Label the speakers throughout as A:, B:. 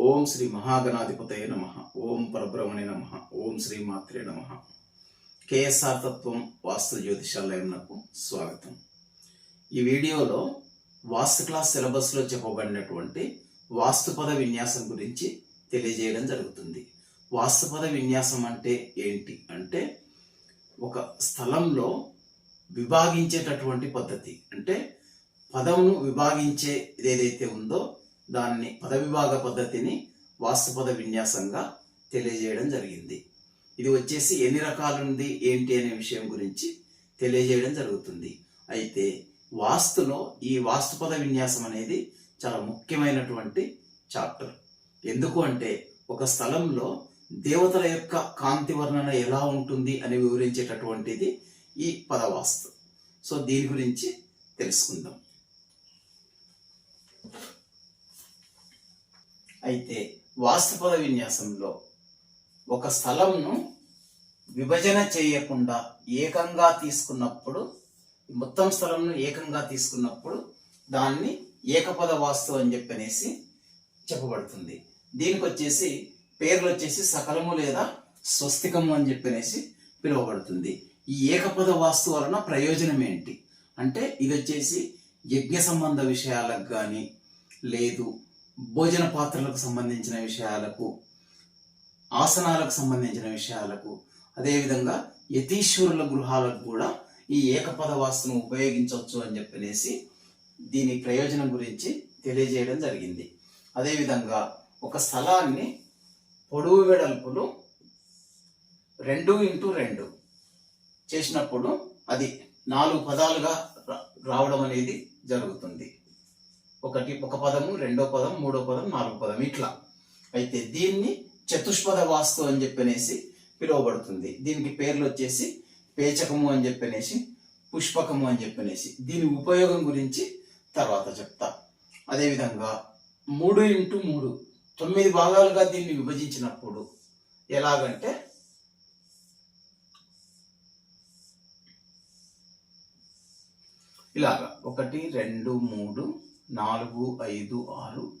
A: ఓం శ్రీ మహాగణాధిపతయ నమ. ఓం పరబ్రహ్మణే నమ. ఓం శ్రీ మాత్రే నమ. కేఎస్ఆర్ తత్వం వాస్తు జ్యోతిషాలయంకు స్వాగతం. ఈ వీడియోలో వాస్తు క్లాస్ సిలబస్లో చెప్పబడినటువంటి వాస్తుపద విన్యాసం గురించి తెలియజేయడం జరుగుతుంది. వాస్తుపద విన్యాసం అంటే ఏంటి అంటే ఒక స్థలంలో విభాగించేటటువంటి పద్ధతి. అంటే పదమును విభాగించే ఏదైతే ఉందో దాన్ని పదవిభాగ పద్ధతిని వాస్తుపద విన్యాసంగా తెలియజేయడం జరిగింది. ఇది వచ్చేసి ఎన్ని రకాలుంది ఏంటి అనే విషయం గురించి తెలియజేయడం జరుగుతుంది. అయితే వాస్తులో ఈ వాస్తుపద విన్యాసం అనేది చాలా ముఖ్యమైనటువంటి చాప్టర్. ఎందుకు అంటే ఒక స్థలంలో దేవతల యొక్క కాంతి వర్ణన ఎలా ఉంటుంది అని వివరించేటటువంటిది ఈ పదవాస్తు. సో దీని గురించి తెలుసుకుందాం. అయితే వాస్తుపద విన్యాసంలో ఒక స్థలంను విభజన చేయకుండా ఏకంగా తీసుకున్నప్పుడు మొత్తం స్థలంను ఏకంగా తీసుకున్నప్పుడు దాన్ని ఏకపద వాస్తు అని చెప్పనేసి చెప్పబడుతుంది. దీనికి వచ్చేసి పేర్లు వచ్చేసి సకలము లేదా స్వస్తికము అని చెప్పనేసి పిలువబడుతుంది. ఈ ఏకపద వాస్తు వలన ప్రయోజనం ఏంటి? అంటే ఇది వచ్చేసి యజ్ఞ సంబంధ విషయాలకు కానీ లేదు భోజన పాత్రలకు సంబంధించిన విషయాలకు ఆసనాలకు సంబంధించిన విషయాలకు అదేవిధంగా యతీశ్వరుల గృహాలకు కూడా ఈ ఏకపద వాస్తును ఉపయోగించవచ్చు అని చెప్పనేసి దీని ప్రయోజనం గురించి తెలియజేయడం జరిగింది. అదేవిధంగా ఒక స్థలాన్ని పొడవు వెడల్పులు రెండు ఇంటూ రెండు చేసినప్పుడు అది నాలుగు పదాలుగా రా- రావడం అనేది జరుగుతుంది. ఒకటి ఒక పదము రెండో పదం మూడో పదం నాలుగో పదం ఇట్లా. అయితే దీన్ని చతుష్పద వాస్తు అని చెప్పనేసి పిలువబడుతుంది. దీనికి పేర్లు వచ్చేసి పేచకము అని చెప్పనేసి పుష్పకము అని చెప్పనేసి. దీని ఉపయోగం గురించి తర్వాత చెప్తా. అదేవిధంగా మూడు ఇంటూ మూడు తొమ్మిది భాగాలుగా దీన్ని విభజించినప్పుడు ఎలాగంటే ఇలాగా. ఒకటి రెండు మూడు నాలుగు ఐదు ఆరు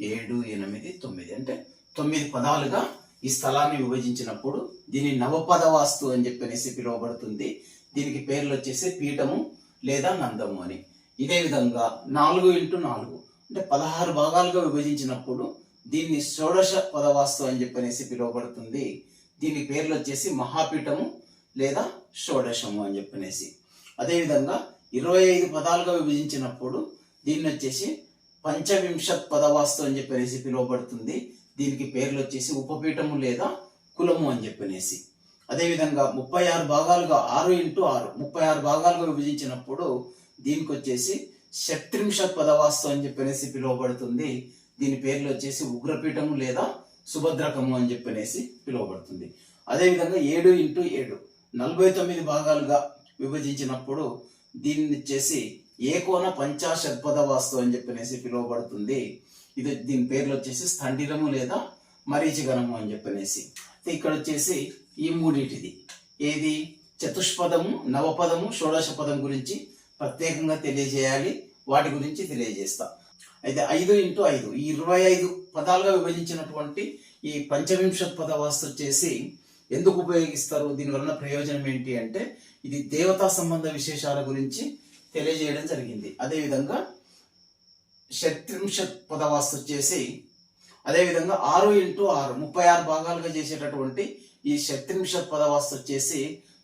A: ఏడు ఎనిమిది తొమ్మిది. అంటే తొమ్మిది పదాలుగా ఈ స్థలాన్ని విభజించినప్పుడు దీని నవపద వాస్తు అని చెప్పనేసి పిలువబడుతుంది. దీనికి పేర్లు వచ్చేసి పీఠము లేదా నందము అని. ఇదే విధంగా నాలుగు ఇంటూ నాలుగు. అంటే పదహారు భాగాలుగా విభజించినప్పుడు దీన్ని షోడశ పదవాస్తు అని చెప్పనేసి పిలువబడుతుంది. దీని పేర్లు వచ్చేసి మహాపీఠము లేదా షోడశము అని చెప్పనేసి అదేవిధంగా ఇరవై ఐదు పదాలుగా విభజించినప్పుడు దీన్ని వచ్చేసి పంచవింశత్ పదవాస్తు అని చెప్పనేసి పిలువబడుతుంది దీనికి పేర్లు వచ్చేసి ఉపపీఠము లేదా కులము అని చెప్పనేసి. అదేవిధంగా ముప్పై ఆరు భాగాలుగా ఆరు ఇంటూ ఆరు ముప్పై ఆరు భాగాలుగా విభజించినప్పుడు దీనికి వచ్చేసి షట్త్రింశత్ పదవాస్తు అని చెప్పనేసి పిలువబడుతుంది దీని పేర్లు వచ్చేసి ఉగ్రపీఠము లేదా సుభద్రకము అని చెప్పనేసి పిలువబడుతుంది. అదేవిధంగా ఏడు ఇంటూ ఏడు నలభై తొమ్మిది భాగాలుగా విభజించినప్పుడు దీన్ని వచ్చేసి ఏకోన పంచాశద్పద వాస్తు అని చెప్పనేసి పిలువబడుతుంది. ఇది దీని పేర్లు వచ్చేసి స్థండిరము లేదా మరీచిగణము అని చెప్పనేసి ఇక్కడ వచ్చేసి ఈ మూడింటిది. ఏది? చతుష్పదము నవపదము షోడశ పదం గురించి ప్రత్యేకంగా తెలియజేయాలి. వాటి గురించి తెలియజేస్తా. అయితే ఐదు ఇంటూ ఐదు. ఈ ఇరవై ఐదు పదాలుగా విభజించినటువంటి ఈ పంచవింశత్ పద వాస్తు వచ్చేసి ఎందుకు ఉపయోగిస్తారు? దీనివలన ప్రయోజనం ఏంటి అంటే ఇది దేవతా సంబంధ విశేషాల గురించి తెలియజేయడం జరిగింది. అదేవిధంగా షట్త్రింశత్ పదవాస్తు వచ్చేసి అదేవిధంగా ఆరు ఇంటూ ఆరు ముప్పై ఆరు భాగాలుగా చేసేటటువంటి ఈ షట్త్రింశత్ పదవాస్తు వచ్చేసి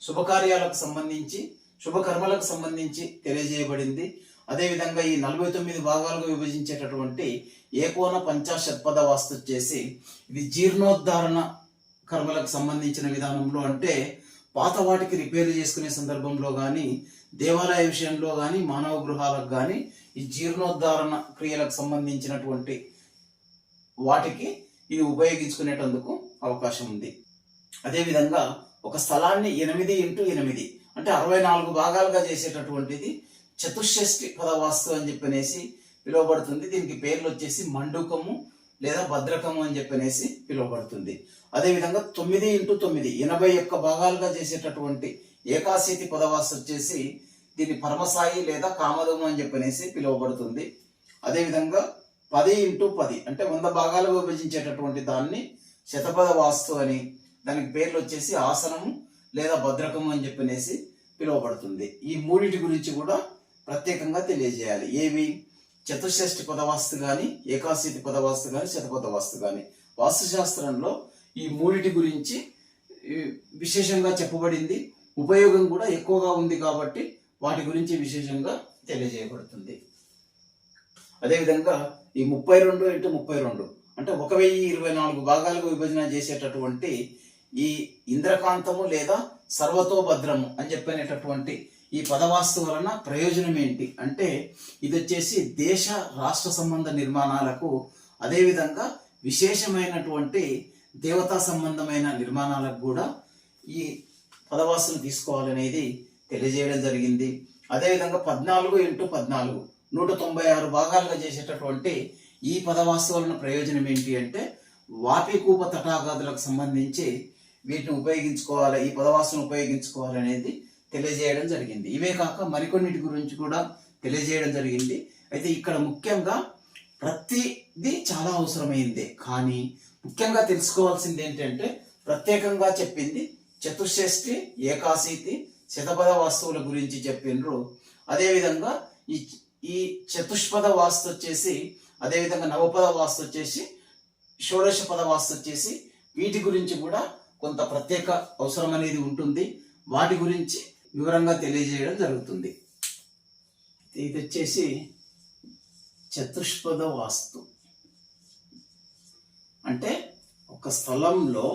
A: శుభకార్యాలకు సంబంధించి శుభకర్మలకు సంబంధించి తెలియజేయబడింది. అదేవిధంగా ఈ నలభై తొమ్మిది భాగాలుగా విభజించేటటువంటి ఏకోన పంచాశత్పద వాస్తు వచ్చేసి ఇది జీర్ణోద్ధారణ కర్మలకు సంబంధించిన విధానంలో అంటే పాత వాటికి రిపేర్ చేసుకునే సందర్భంలో కానీ దేవాలయ విషయంలో కానీ మానవ గృహాలకు కానీ ఈ జీర్ణోద్ధారణ క్రియలకు సంబంధించినటువంటి వాటికి ఇది ఉపయోగించుకునేటందుకు అవకాశం ఉంది. అదేవిధంగా ఒక స్థలాన్ని ఎనిమిది ఇంటూ ఎనిమిది అంటే అరవై నాలుగు భాగాలుగా చేసేటటువంటిది చతుషష్ఠి పదవాస్తు అని చెప్పనేసి పిలువబడుతుంది. దీనికి పేర్లు వచ్చేసి మండుకము లేదా భద్రకము అని చెప్పనేసి పిలువబడుతుంది. అదేవిధంగా తొమ్మిది ఇంటూ తొమ్మిది ఎనభై ఒక్క భాగాలుగా చేసేటటువంటి ఏకాశీతి పదవాస్తు వచ్చేసి దీన్ని పరమసాయి లేదా కామదము అని చెప్పనేసి పిలువబడుతుంది. అదేవిధంగా పది ఇంటూ పది అంటే వంద భాగాలుగా విభజించేటటువంటి దాన్ని శతపద వాస్తు అని దానికి పేర్లు వచ్చేసి ఆసనము లేదా భద్రకము అని చెప్పనేసి పిలువబడుతుంది. ఈ మూడింటి గురించి కూడా ప్రత్యేకంగా తెలియజేయాలి. ఏవి? చతుషష్ఠి పదవాస్తు కానీ ఏకాశితి పదవాస్తు కానీ శతపద వాస్తు కానీ వాస్తుశాస్త్రంలో ఈ మూడిటి గురించి విశేషంగా చెప్పబడింది. ఉపయోగం కూడా ఎక్కువగా ఉంది కాబట్టి వాటి గురించి విశేషంగా తెలియజేయబడుతుంది. అదేవిధంగా ఈ ముప్పై రెండు ఇంటూ ముప్పై రెండు అంటే ఒక వెయ్యి ఇరవై నాలుగు భాగాలుగా విభజన చేసేటటువంటి ఈ ఇంద్రకాంతము లేదా సర్వతోభద్రము అని చెప్పినటువంటి ఈ పదవాస్తు వలన ప్రయోజనం ఏంటి? అంటే ఇది వచ్చేసి దేశ రాష్ట్ర సంబంధ నిర్మాణాలకు అదేవిధంగా విశేషమైనటువంటి దేవతా సంబంధమైన నిర్మాణాలకు కూడా ఈ పదవాసులు తీసుకోవాలనేది తెలియజేయడం జరిగింది. అదేవిధంగా పద్నాలుగు ఇంటూ పద్నాలుగు నూట తొంభై ఆరు భాగాలుగా చేసేటటువంటి ఈ పదవాస్తు వలన ప్రయోజనం ఏంటి అంటే వాపికూప తటాగాదులకు సంబంధించి వీటిని ఉపయోగించుకోవాలి ఈ పదవాస్తును ఉపయోగించుకోవాలనేది తెలియజేయడం జరిగింది. ఇవే కాక మరికొన్నిటి గురించి కూడా తెలియజేయడం జరిగింది. అయితే ఇక్కడ ముఖ్యంగా ప్రతిది చాలా అవసరమైంది. కానీ ముఖ్యంగా తెలుసుకోవాల్సింది ఏంటంటే ప్రత్యేకంగా చెప్పింది చతుషష్ఠి ఏకాశీతి శతపద వాస్తువుల గురించి చెప్పిండ్రు. అదేవిధంగా ఈ ఈ చతుష్పద వాస్తు వచ్చేసి అదేవిధంగా నవపద వాస్తు వచ్చేసి షోడశ పద వాస్తు వచ్చేసి వీటి గురించి కూడా కొంత ప్రత్యేక అవసరం అనేది ఉంటుంది. వాటి గురించి వివరంగా తెలియజేయడం జరుగుతుంది. ఇది వచ్చేసి చతుష్పద వాస్తు అంటే ఒక స్థలంలో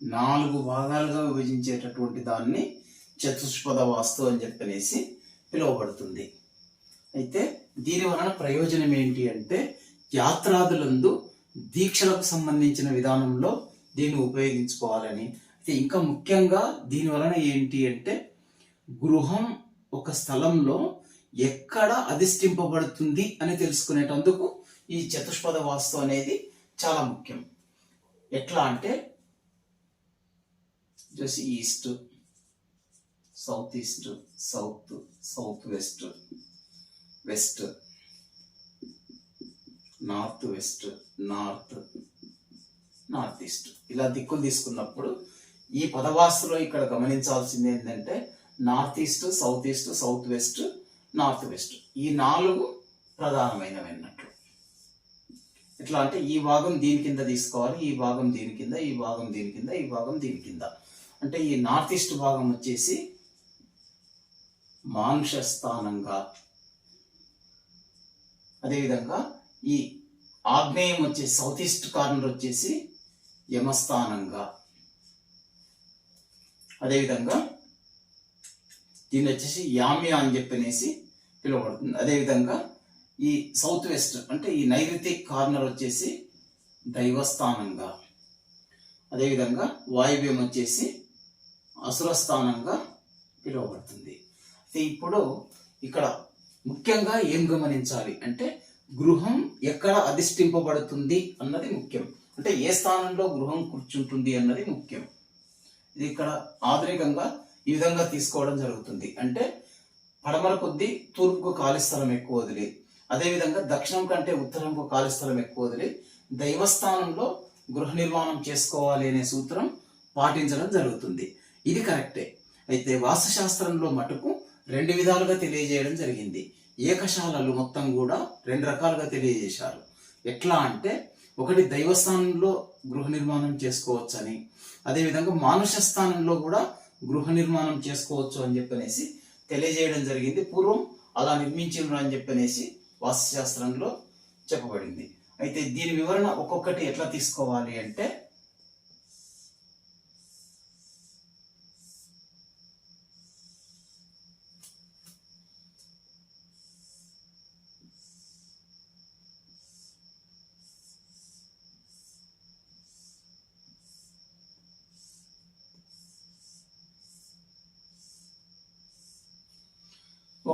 A: నాలుగు భాగాలుగా విభజించేటటువంటి దాన్ని చతుష్పద వాస్తు అని చెప్పనేసి పిలువబడుతుంది. అయితే దీని వలన ప్రయోజనం ఏంటి అంటే యాత్రాదులందు దీక్షలకు సంబంధించిన విధానంలో దీన్ని ఉపయోగించుకోవాలని. అయితే ఇంకా ముఖ్యంగా దీని వలన ఏంటి అంటే గృహం ఒక స్థలంలో ఎక్కడ అధిష్ఠింపబడుతుంది అని తెలుసుకునేటందుకు ఈ చతుష్పద వాస్తు అనేది చాలా ముఖ్యం. ఎట్లా అంటే plus east south east south south west west north west north north east ఇలా దిక్కులు తీసుకున్నప్పుడు ఈ పదవాస్తులో ఇక్కడ గమనించాల్సింది ఏంటంటే north east south east south west north west ఈ నాలుగు ప్రధానమైనవి అన్నట్లు. ఎట్లా అంటే ఈ భాగం దీని కింద తీసుకోవాలి ఈ భాగం దీని కింద ఈ భాగం దీని కింద ఈ భాగం దీని కింద. అంటే ఈ నార్త్ ఈస్ట్ భాగం వచ్చేసి మానుష స్థానంగా అదేవిధంగా ఈ ఆగ్నేయం వచ్చే సౌత్ ఈస్ట్ కార్నర్ వచ్చేసి యమస్థానంగా. అదేవిధంగా దీన్ని వచ్చేసి యామియా అని చెప్పనేసి పిలువబడుతుంది. అదేవిధంగా ఈ సౌత్ వెస్ట్ అంటే ఈ నైరుతి కార్నర్ వచ్చేసి దైవస్థానంగా. అదేవిధంగా వాయువ్యం వచ్చేసి అసురస్థానంగా పిలువబడుతుంది. అయితే ఇప్పుడు ఇక్కడ ముఖ్యంగా ఏం గమనించాలి అంటే గృహం ఎక్కడ అధిష్ఠింపబడుతుంది అన్నది ముఖ్యం. అంటే ఏ స్థానంలో గృహం కూర్చుంటుంది అన్నది ముఖ్యం. ఇది ఇక్కడ ఆధునికంగా ఈ విధంగా తీసుకోవడం జరుగుతుంది. అంటే పడమర కొద్దీ తూర్పుకు ఖాళీ స్థలం ఎక్కువ వదిలి అదేవిధంగా దక్షిణం కంటే ఉత్తరంకు ఖాళీ స్థలం ఎక్కువ వదిలి దైవస్థానంలో గృహ నిర్మాణం చేసుకోవాలి అనే సూత్రం పాటించడం జరుగుతుంది. ఇది కరెక్టే. అయితే వాస్తుశాస్త్రంలో మటుకు రెండు విధాలుగా తెలియజేయడం జరిగింది. ఏకశాలలు మొత్తం కూడా రెండు రకాలుగా తెలియజేశారు. ఎట్లా అంటే ఒకటి దైవస్థానంలో గృహ నిర్మాణం చేసుకోవచ్చని అదేవిధంగా మానుష స్థానంలో కూడా గృహ నిర్మాణం చేసుకోవచ్చు అని చెప్పనేసి తెలియజేయడం జరిగింది. పూర్వం అలా నిర్మించారు అని చెప్పనేసి వాస్తుశాస్త్రంలో చెప్పబడింది. అయితే దీని వివరణ ఒక్కొక్కటి ఎట్లా తీసుకోవాలి అంటే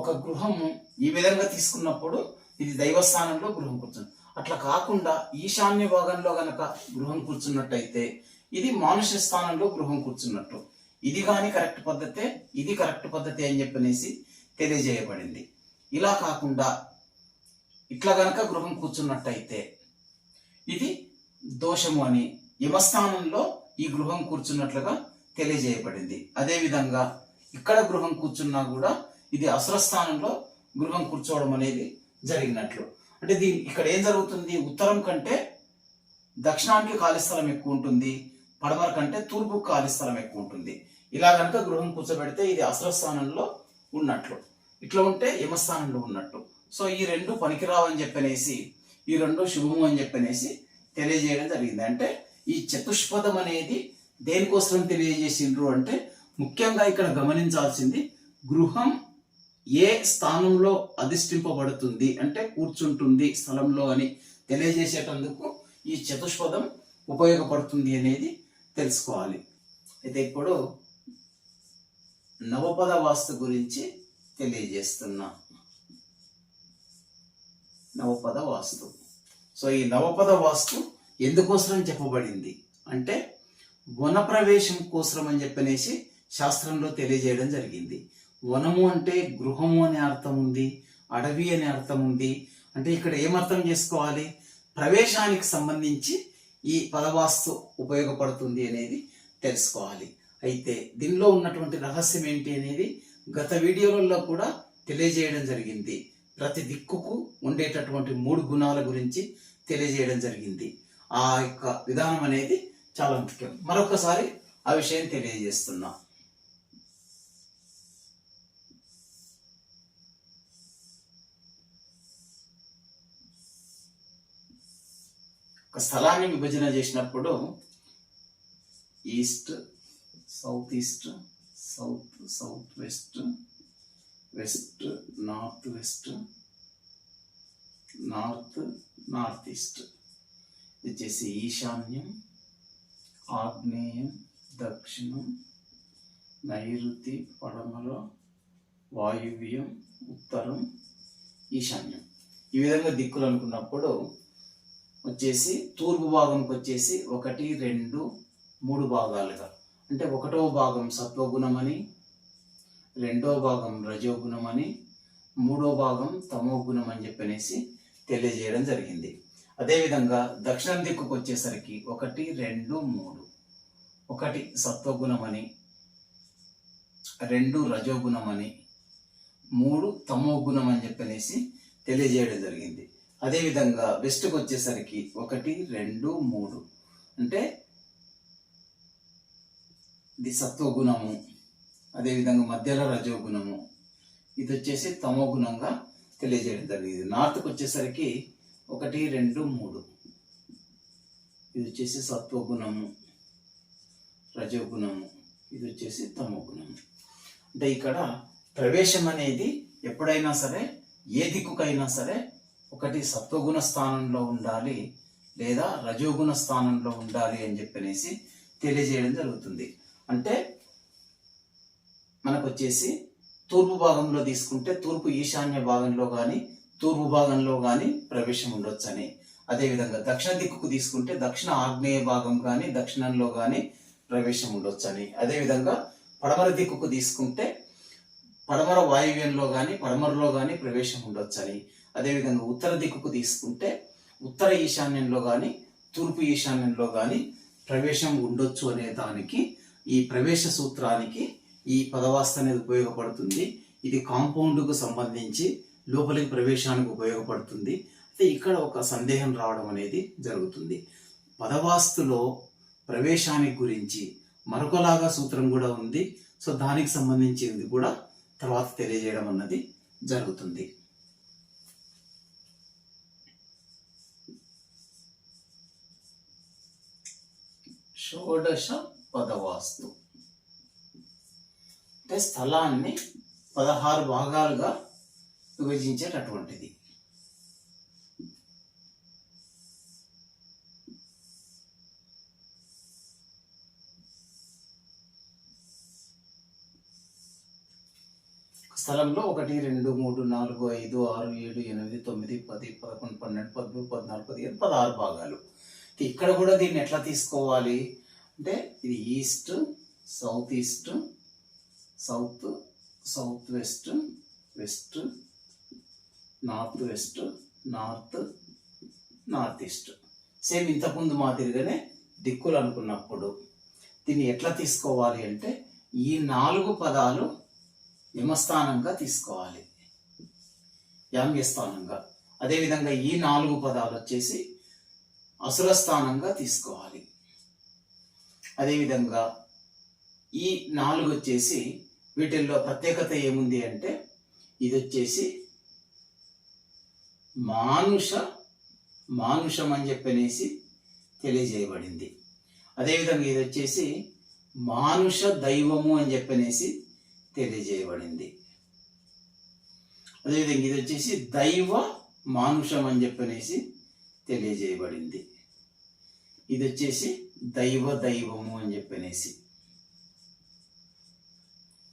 A: ఒక గృహము ఈ విధంగా తీసుకున్నప్పుడు ఇది దైవస్థానంలో గృహం కూర్చుంది. అట్లా కాకుండా ఈశాన్య భాగంలో గనక గృహం కూర్చున్నట్టయితే ఇది మానుష స్థానంలో గృహం కూర్చున్నట్టు. ఇది కానీ కరెక్ట్ పద్ధతే ఇది కరెక్ట్ పద్ధతి అని చెప్పనేసి తెలియజేయబడింది. ఇలా కాకుండా ఇట్లా గనక గృహం కూర్చున్నట్టయితే ఇది దోషము అని యమస్థానంలో ఈ గృహం కూర్చున్నట్లుగా తెలియజేయబడింది. అదేవిధంగా ఇక్కడ గృహం కూర్చున్నా కూడా ఇది అసురస్థానంలో గృహం కూర్చోవడం అనేది జరిగినట్లు. అంటే దీని ఇక్కడ ఏం జరుగుతుంది? ఉత్తరం కంటే దక్షిణానికి ఖాళీ స్థలం ఎక్కువ ఉంటుంది. పడమర కంటే తూర్పు ఖాళీ స్థలం ఎక్కువ ఉంటుంది. ఇలా కనుక గృహం కూర్చోబెడితే ఇది అసురస్థానంలో ఉన్నట్లు. ఇట్లా ఉంటే యమస్థానంలో ఉన్నట్టు. సో ఈ రెండు పనికిరావు అని చెప్పనేసి ఈ రెండు శుభము అని చెప్పనేసి తెలియజేయడం జరిగింది. అంటే ఈ చతుష్పదం అనేది దేనికోసం తెలియజేసిండ్రు అంటే ముఖ్యంగా ఇక్కడ గమనించాల్సింది గృహం ఏ స్థానంలో అధిష్ఠింపబడుతుంది అంటే కూర్చుంటుంది స్థలంలో అని తెలియజేసేటందుకు ఈ చతుష్పదం ఉపయోగపడుతుంది అనేది తెలుసుకోవాలి. అయితే ఇప్పుడు నవపద వాస్తు గురించి తెలియజేస్తున్నా. నవపద వాస్తు. సో ఈ నవపద వాస్తు ఎందుకోసం చెప్పబడింది? అంటే వనప్రవేశం కోసం అని చెప్పనేసి శాస్త్రంలో తెలియజేయడం జరిగింది. వనము అంటే గృహము అనే అర్థం ఉంది అడవి అనే అర్థం ఉంది. అంటే ఇక్కడ ఏమర్థం చేసుకోవాలి? ప్రవేశానికి సంబంధించి ఈ పదవాస్తు ఉపయోగపడుతుంది అనేది తెలుసుకోవాలి. అయితే దీనిలో ఉన్నటువంటి రహస్యం ఏంటి అనేది గత వీడియోలలో కూడా తెలియజేయడం జరిగింది. ప్రతి దిక్కుకు ఉండేటటువంటి మూడు గుణాల గురించి తెలియజేయడం జరిగింది. ఆ యొక్క విధానం అనేది చాలా ముఖ్యం. మరొకసారి ఆ విషయం తెలియజేస్తున్నాం. ఒక స్థలాన్ని విభజన చేసినప్పుడు east south east south south west west north west north north east. వచ్చేసి ఈశాన్యం ఆగ్నేయం దక్షిణం నైరుతి పడమర వాయువ్యం ఉత్తరం ఈశాన్యం. ఈ విధంగా దిక్కులు అనుకున్నప్పుడు వచ్చేసి తూర్పు భాగంకి వచ్చేసి ఒకటి రెండు మూడు భాగాలుగా అంటే ఒకటో భాగం సత్వగుణమని రెండో భాగం రజోగుణమని మూడో భాగం తమో గుణం అని చెప్పనేసి తెలియజేయడం జరిగింది. అదేవిధంగా దక్షిణం దిక్కుకు వచ్చేసరికి ఒకటి రెండు మూడు. ఒకటి సత్వగుణమని రెండు రజోగుణమని మూడు తమో గుణం అని చెప్పనేసి తెలియజేయడం జరిగింది. అదేవిధంగా బెస్ట్కి వచ్చేసరికి ఒకటి రెండు మూడు. అంటే ఇది సత్వగుణము అదేవిధంగా మధ్యలో రజోగుణము. ఇది వచ్చేసి తమో గుణంగా తెలియజేయడం జరిగింది. నార్త్కి వచ్చేసరికి ఒకటి రెండు మూడు. ఇది వచ్చేసి సత్వగుణము రజోగుణము ఇది వచ్చేసి తమోగుణము అంటే ఇక్కడ ప్రవేశం అనేది ఎప్పుడైనా సరే ఏ దిక్కుకైనా సరే ఒకటి సత్వగుణ స్థానంలో ఉండాలి లేదా రజోగుణ స్థానంలో ఉండాలి అని చెప్పనేసి తెలియజేయడం జరుగుతుంది. అంటే మనకు వచ్చేసి తూర్పు భాగంలో తీసుకుంటే తూర్పు ఈశాన్య భాగంలో కానీ తూర్పు భాగంలో కానీ ప్రవేశం ఉండొచ్చని. అదేవిధంగా దక్షిణ దిక్కుకు తీసుకుంటే దక్షిణ ఆగ్నేయ భాగం కానీ దక్షిణంలో కానీ ప్రవేశం ఉండొచ్చని. అదేవిధంగా పడమర దిక్కుకు తీసుకుంటే పడమర వాయువ్యంలో కానీ పడమరలో కానీ ప్రవేశం ఉండొచ్చని. అదేవిధంగా ఉత్తర దిక్కుకు తీసుకుంటే ఉత్తర ఈశాన్యంలో కానీ తూర్పు ఈశాన్యంలో కానీ ప్రవేశం ఉండొచ్చు అనే దానికి ఈ ప్రవేశ సూత్రానికి ఈ పదవాస్త అనేది ఉపయోగపడుతుంది. ఇది కాంపౌండ్కు సంబంధించి లోపలికి ప్రవేశానికి ఉపయోగపడుతుంది. అయితే ఇక్కడ ఒక సందేహం రావడం అనేది జరుగుతుంది. పదవాస్తులో ప్రవేశానికి గురించి మరొకలాగా సూత్రం కూడా ఉంది. సో దానికి సంబంధించింది కూడా తర్వాత తెలియజేయడం అన్నది జరుగుతుంది. షోడశ పదవాస్తు అంటే స్థలాన్ని పదహారు భాగాలుగా విభజించేటటువంటిది. స్థలంలో ఒకటి రెండు మూడు నాలుగు ఐదు ఆరు ఏడు ఎనిమిది తొమ్మిది పది పదకొండు పన్నెండు పదమూడు పద్నాలుగు పదిహేను పదహారు భాగాలు. ఇక్కడ కూడా దీన్ని ఎట్లా తీసుకోవాలి? అంటే ఇది east south east south south west west north west north north east. Same ఇంతకుముందు మాదిరిగానే దిక్కులు అనుకున్నప్పుడు దీన్ని ఎట్లా తీసుకోవాలి అంటే ఈ నాలుగు పదాలు యమస్థానంగా తీసుకోవాలి. యామ్యస్థానంగా. అదేవిధంగా ఈ నాలుగు పదాలు వచ్చేసి అసురస్థానంగా తీసుకోవాలి. అదేవిధంగా ఈ నాలుగు వచ్చేసి వీటిల్లో ప్రత్యేకత ఏముంది అంటే ఇది వచ్చేసి మానుష మానుషం అని చెప్పనేసి తెలియజేయబడింది. అదేవిధంగా ఇది వచ్చేసి మానుష దైవము అని చెప్పనేసి తెలియజేయబడింది. అదేవిధంగా ఇది వచ్చేసి దైవ మానుషం అని చెప్పనేసి తెలియజేయబడింది. ఇది వచ్చేసి దైవ దైవము అని చెప్పనేసి.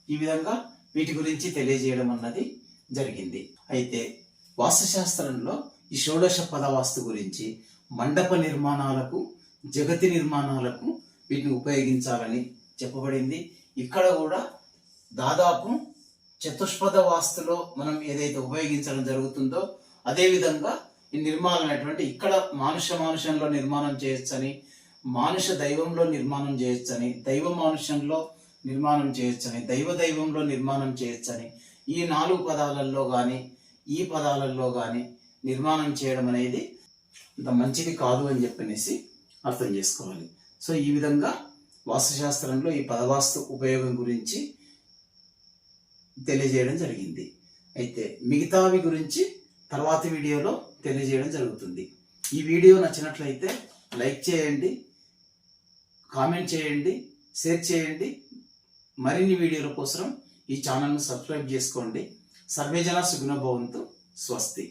A: ఈ విధంగా వీటి గురించి తెలియజేయడం అన్నది జరిగింది. అయితే వాస్తుశాస్త్రంలో ఈ షోడశ పదవాస్తు గురించి మండప నిర్మాణాలకు జగతి నిర్మాణాలకు వీటిని ఉపయోగించాలని చెప్పబడింది. ఇక్కడ కూడా దాదాపు చతుష్పద వాస్తులో మనం ఏదైతే ఉపయోగించడం జరుగుతుందో అదేవిధంగా ఈ నిర్మాణం అనేటువంటి ఇక్కడ మానుష మానుషంలో నిర్మాణం చేయొచ్చని మానుష దైవంలో నిర్మాణం చేయొచ్చని దైవ మానుషంలో నిర్మాణం చేయొచ్చని దైవ దైవంలో నిర్మాణం చేయొచ్చని ఈ నాలుగు పదాలలో కానీ ఈ పదాలలో కానీ నిర్మాణం చేయడం అనేది అంత మంచిది కాదు అని చెప్పనేసి అర్థం చేసుకోవాలి. సో ఈ విధంగా వాస్తుశాస్త్రంలో ఈ పదవాస్తు ఉపయోగం గురించి తెలియజేయడం జరిగింది. అయితే మిగతావి గురించి తర్వాతి వీడియోలో తెలియజేయడం జరుగుతుంది. ఈ వీడియో నచ్చినట్లయితే లైక్ చేయండి కామెంట్ చేయండి షేర్ చేయండి. మరిన్ని వీడియోల కోసం ఈ ఛానల్ను సబ్స్క్రైబ్ చేసుకోండి. సర్వేజన సుగుణభవంతు స్వస్తి.